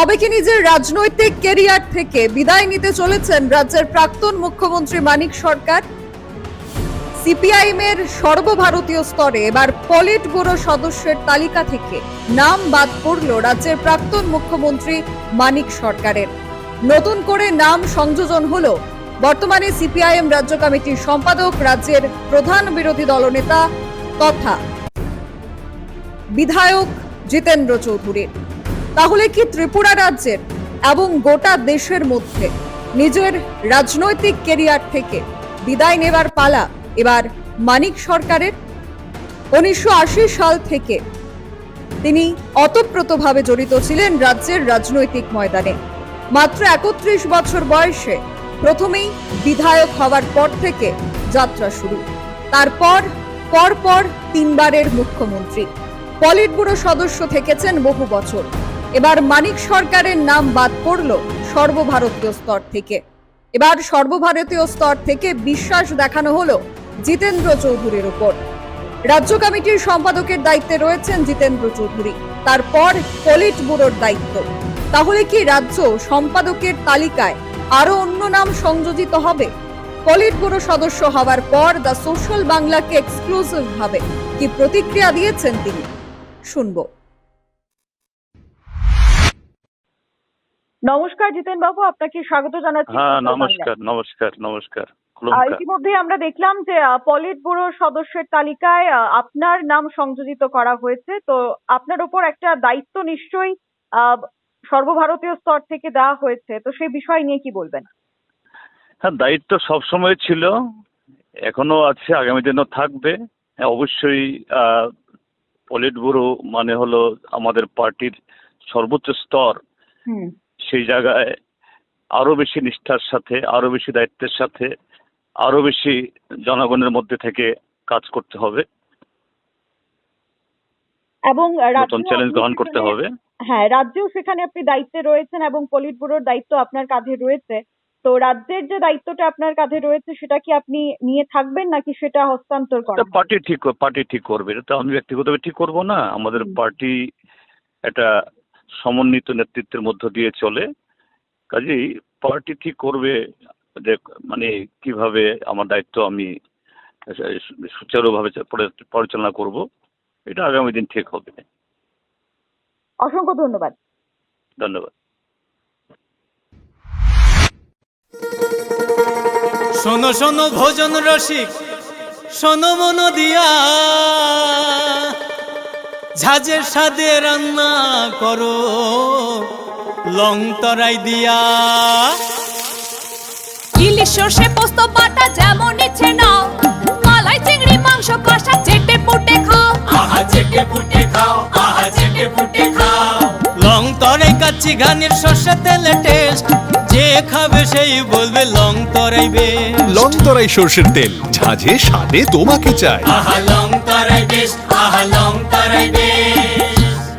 তবে কি নিজের রাজনৈতিক কেরিয়ার থেকে বিদায় নিতে চলেছেন রাজ্যের প্রাক্তন মুখ্যমন্ত্রী মানিক সরকার? সিপিআইএম এর সর্বভারতীয় স্তরে এবার পলিট ব্যুরো সদস্যের তালিকা থেকে নাম বাদ পড়ল রাজ্যের প্রাক্তন মুখ্যমন্ত্রী মানিক সরকারের। নতুন করে নাম সংযোজন হলো। বর্তমানে সিপিআইএম রাজ্য কমিটির সম্পাদক রাজ্যের প্রধান বিরোধী দলনেতা তথা বিধায়ক জিতেন্দ্র চৌধুরীর তাহলে কি ত্রিপুরা রাজ্যের এবং গোটা দেশের মধ্যে নিজের রাজনৈতিক কেরিয়ার থেকে বিদায় নেবার পালা এবার মানিক সরকারের? উনিশশো আশি সাল থেকে তিনি অতপ্রতভাবে জড়িত ছিলেন রাজ্যের রাজনৈতিক ময়দানে। মাত্র একত্রিশ বছর বয়সে প্রথমেই বিধায়ক হওয়ার পর থেকে যাত্রা শুরু। তারপর, পরপর তিনবারের মুখ্যমন্ত্রী। পলিট ব্যুরো সদস্য থেকেছেন বহু বছর। এবার মানিক সরকারের নাম বাদ পড়ল সর্বভারতীয় স্তর থেকে। এবার সর্বভারতীয় স্তর থেকে বিশ্বাস দেখানো হলো জিতেন্দ্র চৌধুরীর উপর রাজ্য কমিটির সম্পাদকের দায়িত্বে রয়েছেন জিতেন্দ্র চৌধুরী। তারপর পলিট ব্যুরোর দায়িত্ব। তাহলে কি রাজ্য সম্পাদকের তালিকায় আরও অন্য নাম সংযোজিত হবে? পলিট ব্যুরো সদস্য হওয়ার পর দ্য সোশ্যাল বাংলাকে এক্সক্লুসিভ ভাবে কি প্রতিক্রিয়া দিয়েছেন তিনি? শুনব। নমস্কার জিতেন বাবু আপনাকে স্বাগত জানাচ্ছি। হ্যাঁ নমস্কার নমস্কার নমস্কার। ইতিমধ্যেই আমরা দেখলাম যে পলিট ব্যুরো সদস্যের তালিকায় আপনার নাম সংযোজিত করা হয়েছে। তো আপনার উপর একটা দায়িত্ব নিশ্চয়ই সর্বভারতীয় স্তর থেকে দেওয়া হয়েছে। তো সেই বিষয় নিয়ে কি বলবেন? হ্যাঁ দায়িত্ব সবসময় ছিল এখনও আছে আগামী দিনও থাকবে। হ্যাঁ অবশ্যই পলিট ব্যুরো মানে হলো আমাদের পার্টির সর্বোচ্চ স্তর। হুম। সেই জায়গায় আরও বেশি নিষ্ঠার সাথে আরও বেশি দায়িত্বের সাথে আরও বেশি জনগণের মধ্যে থেকে কাজ করতে হবে। এবং নতুন চ্যালেঞ্জ গ্রহণ করতে হবে। হ্যাঁ রাজ্যেও সেখানে আপনি দায়িত্বে রয়েছেন এবং পলিট ব্যুরোর দায়িত্ব আপনার কাঁধে রয়েছে। তো রাজ্যের যে দায়িত্বটা আপনার কাঁধে রয়েছে সেটা কি আপনি নিয়ে থাকবেন নাকি সেটা হস্তান্তর করা পার্টি ঠিক পার্টি ঠিক করবে। এটা তো আমি ব্যক্তিগতভাবে ঠিক করব না। আমাদের পার্টি একটা সমন্বিত নেতৃত্বের মধ্য দিয়ে চলে। কাজেই পার্টি ঠিক করবে যে মানে কীভাবে আমার দায়িত্ব আমি সুচারুভাবে পরি- পরিচালনা করব এটা আগামী দিন ঠিক হবে। অসংখ্য ধন্যবাদ। ধন্যবাদ। শোনো শোনো ভোজন রসিক শোনো মন দিয়া। ঝাঁঝের সাদে রান্না করো লং তরাই দিয়া। ইলিশ সর্ষে পোস্ত বাটা যেমন ইচ্ছে নাও মালাই চিংড়ি মাংস কষা চেটে পুটে খাও। আহা চেটে ফুটে খাও আহা চেটে ফুটে খাও। লং তরাই কাচ্চি ঘানির সর্ষে তেলে টেস্ট যে খাবে সেই বলবে লং তরাই বেশ লং তরাই সর্ষের তেল ঝাঁঝে স্বাদে তোমাকে চাই। আহা লং তরাই বেশ আহা লং তরাই বেশ